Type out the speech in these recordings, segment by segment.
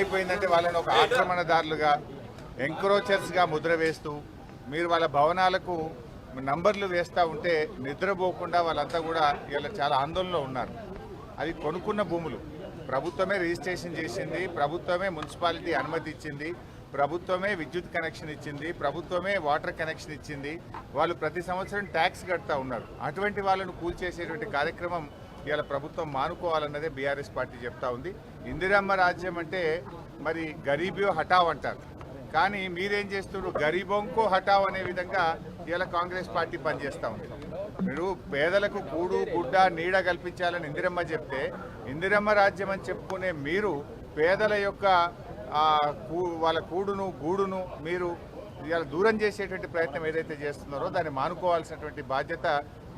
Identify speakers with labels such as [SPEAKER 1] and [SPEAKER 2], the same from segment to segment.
[SPEAKER 1] ఏమైపోయిందంటే వాళ్ళని ఒక ఆక్రమణదారులుగా ఎంక్రోచర్స్గా ముద్ర వేస్తూ మీరు వాళ్ళ భవనాలకు నంబర్లు వేస్తూ ఉంటే నిద్రపోకుండా వాళ్ళంతా కూడా ఇలా చాలా ఆందోళనలో ఉన్నారు. అది కొనుక్కున్న భూములు. ప్రభుత్వమే రిజిస్ట్రేషన్ చేసింది ప్రభుత్వమే మున్సిపాలిటీ అనుమతి ఇచ్చింది ప్రభుత్వమే విద్యుత్ కనెక్షన్ ఇచ్చింది ప్రభుత్వమే వాటర్ కనెక్షన్ ఇచ్చింది. వాళ్ళు ప్రతి సంవత్సరం ట్యాక్స్ కడతా ఉన్నారు. అటువంటి వాళ్ళను కూల్చేసేటువంటి కార్యక్రమం ఇవాళ ప్రభుత్వం మానుకోవాలన్నదే బీఆర్ఎస్ పార్టీ చెప్తా ఉంది. ఇందిరమ్మ రాజ్యం అంటే మరి గరీబియో హటావ్ అంటారు. కానీ మీరేం చేస్తున్నారు? గరీబొంకో హటావ్ అనే విధంగా ఇవాళ కాంగ్రెస్ పార్టీ పనిచేస్తూ ఉంది. మీరు పేదలకు కూడు గుడ్డ నీడ కల్పించాలని ఇందిరమ్మ చెప్తే ఇందిరమ్మ రాజ్యం అని చెప్పుకునే మీరు పేదల యొక్క కూ- వాళ్ళ కూడును గూడును మీరు ఇవాళ దూరం చేసేటువంటి ప్రయత్నం ఏదైతే చేస్తున్నారో దాన్ని మానుకోవాల్సినటువంటి బాధ్యత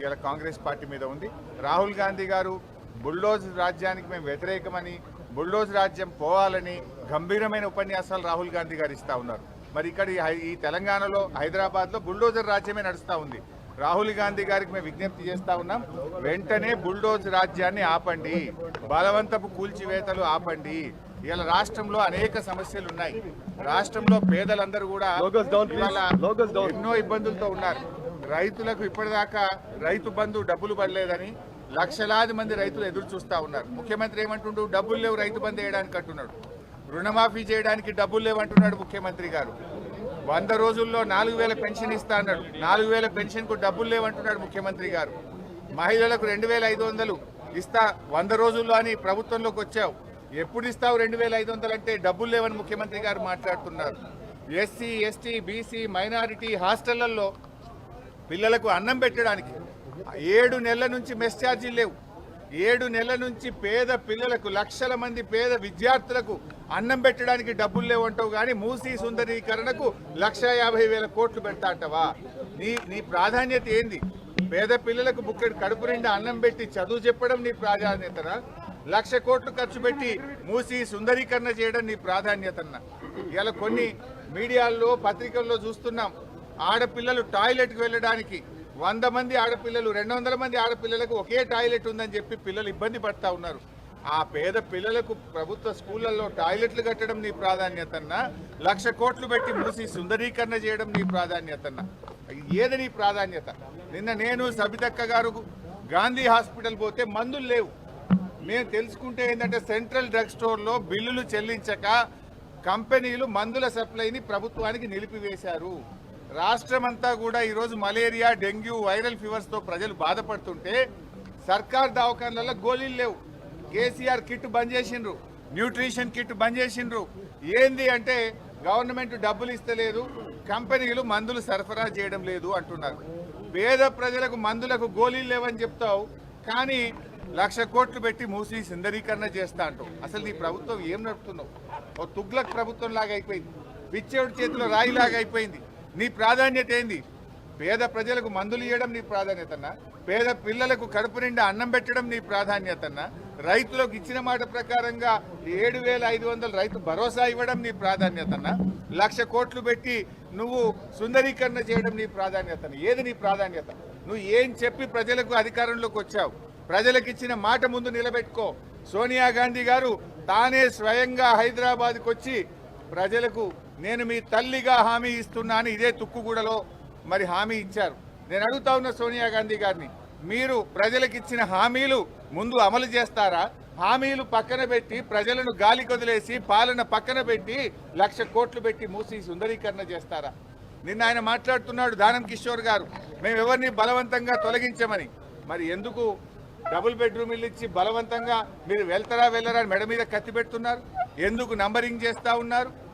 [SPEAKER 1] ఇవాళ కాంగ్రెస్ పార్టీ మీద ఉంది. రాహుల్ గాంధీ గారు బుల్డోజ్ రాజ్యానికి మేము వ్యతిరేకమని బుల్డోజ్ రాజ్యం పోవాలని గంభీరమైన ఉపన్యాసాలు రాహుల్ గాంధీ గారు ఇస్తూ ఉన్నారు. మరి ఇక్కడ ఈ హై- ఈ తెలంగాణలో హైదరాబాద్లో బుల్డోజర్ రాజ్యమే నడుస్తూ ఉంది. రాహుల్ గాంధీ గారికి మేము విజ్ఞప్తి చేస్తూ ఉన్నాం వెంటనే బుల్డోజ్ రాజ్యాన్ని ఆపండి బలవంతపు కూల్చివేతలు ఆపండి ఇలా రాష్ట్రంలో అనేక సమస్యలు ఉన్నాయి రాష్ట్రంలో పేదలందరూ కూడా. ఎన్నో ఇబ్బందులతో ఉన్నారు. రైతులకు ఇప్పటిదాకా రైతు బంధు డబ్బులు పడలేదని లక్షలాది మంది రైతులు ఎదురు చూస్తా ఉన్నారు. ముఖ్యమంత్రి ఏమంటుండు? డబ్బులు లేవు రైతు బంధు వేయడానికి అంటున్నాడు. రుణమాఫీ చేయడానికి డబ్బులు లేవంటున్నాడు ముఖ్యమంత్రి గారు. వంద రోజుల్లో నాలుగు వేల పెన్షన్ ఇస్తా అన్నాడు. నాలుగు వేల పెన్షన్కు డబ్బులు లేవంటున్నాడు ముఖ్యమంత్రి గారు. మహిళలకు రెండు వేల ఐదు వందలు ఇస్తా వంద రోజుల్లో అని ప్రభుత్వంలోకి వచ్చావు. ఎప్పుడు ఇస్తావు రెండు వేల ఐదు వందలు అంటే డబ్బులు లేవని ముఖ్యమంత్రి గారు మాట్లాడుతున్నారు. ఎస్సీ ఎస్టీ బీసీ మైనారిటీ హాస్టళ్ళలో పిల్లలకు అన్నం పెట్టడానికి ఏడు నెలల నుంచి మెస్ ఛార్జీలు లేవు. ఏడు నెలల నుంచి పేద పిల్లలకు లక్షల మంది పేద విద్యార్థులకు అన్నం పెట్టడానికి డబ్బులు లేవంటావు కానీ మూసీ సుందరీకరణకు లక్ష యాభై వేల కోట్లు పెడతా అంటవా? నీ నీ ప్రాధాన్యత ఏంది? పేద పిల్లలకు బుక్కెడు కడుపు నిండా అన్నం పెట్టి చదువు చెప్పడం నీ ప్రాధాన్యతనా లక్ష కోట్లు ఖర్చు పెట్టి మూసి సుందరీకరణ చేయడం నీ ప్రాధాన్యతన్న. ఇలా కొన్ని మీడియాల్లో పత్రికల్లో చూస్తున్నాం. ఆడపిల్లలు టాయిలెట్కి వెళ్ళడానికి వంద మంది ఆడపిల్లలు రెండు వందల మంది ఆడపిల్లలకు ఒకే టాయిలెట్ ఉందని చెప్పి పిల్లలు ఇబ్బంది పడతా ఉన్నారు. ఆ పేద పిల్లలకు ప్రభుత్వ స్కూళ్ళల్లో టాయిలెట్లు కట్టడం నీ ప్రాధాన్యతన్నా. లక్ష కోట్లు పెట్టి మూసి సుందరీకరణ చేయడం నీ ప్రాధాన్యతన్నా. ఏది నీ ప్రాధాన్యత? నిన్న నేను సబితక్క గారు గాంధీ హాస్పిటల్ పోతే మందులు లేవు. మేము తెలుసుకుంటే ఏంటంటే సెంట్రల్ డ్రగ్ స్టోర్లో బిల్లులు చెల్లించక కంపెనీలు మందుల సప్లైని ప్రభుత్వానికి నిలిపివేశారు. రాష్ట్రమంతా కూడా ఈరోజు మలేరియా డెంగ్యూ వైరల్ ఫీవర్స్తో ప్రజలు బాధపడుతుంటే సర్కార్ దవాఖాన్లలో గోళీలు లేవు. కేసీఆర్ కిట్ బంద్ చేసిండ్రు. న్యూట్రిషన్ కిట్ బంద్ చేసిండ్రు. ఏంది అంటే గవర్నమెంట్ డబ్బులు ఇస్తలేదు కంపెనీలు మందులు సరఫరా చేయడం లేదు అంటున్నారు. పేద ప్రజలకు మందులకు గోళీలు లేవని చెప్తావు. కానీ లక్ష కోట్లు పెట్టి మూసి సుందరీకరణ చేస్తా అంటావు అసలు నీ ప్రభుత్వం ఏం నడుపుతున్నావు? ఓ తుగ్లక్ ప్రభుత్వం లాగా అయిపోయింది. పిచ్చేవుడి చేతిలో రాయిలాగా అయిపోయింది. నీ ప్రాధాన్యత ఏంది? పేద ప్రజలకు మందులు ఇవ్వడం నీ ప్రాధాన్యతన్నా పేద పిల్లలకు కడుపు నిండా అన్నం పెట్టడం నీ ప్రాధాన్యతన్నా రైతులకు ఇచ్చిన మాట ప్రకారంగా ఏడు వేల ఐదు వందలు రైతు భరోసా ఇవ్వడం నీ ప్రాధాన్యతన్నా లక్ష కోట్లు పెట్టి నువ్వు సుందరీకరణ చేయడం నీ ప్రాధాన్యతన ఏది నీ ప్రాధాన్యత? నువ్వు ఏం చెప్పి ప్రజలకు అధికారంలోకి వచ్చావు? ప్రజలకు ఇచ్చిన మాట ముందు నిలబెట్టుకో. సోనియా గాంధీ గారు తానే స్వయంగా హైదరాబాద్కు వచ్చి ప్రజలకు నేను మీ తల్లిగా హామీ ఇస్తున్నాను ఇదే తుక్కుగూడలో మరి హామీ ఇచ్చారు. నేను అడుగుతా ఉన్న సోనియా గాంధీ గారిని మీరు ప్రజలకు ఇచ్చిన హామీలు ముందు అమలు చేస్తారా? హామీలు పక్కన పెట్టి ప్రజలను గాలి కొదిలేసి పాలన పక్కన పెట్టి లక్ష కోట్లు పెట్టి మూసి సుందరీకరణ చేస్తారా? నిన్న ఆయన మాట్లాడుతున్నాడు దానం కిషోర్ గారు మేము ఎవరిని బలవంతంగా తొలగించమని. మరి ఎందుకు డబుల్ బెడ్రూమ్ ఇల్లు ఇచ్చి బలవంతంగా మీరు వెళ్తారా వెళ్ళరా అని మెడ మీద కత్తి పెడుతున్నారు. ఎందుకు నంబరింగ్ చేస్తా ఉన్నారు?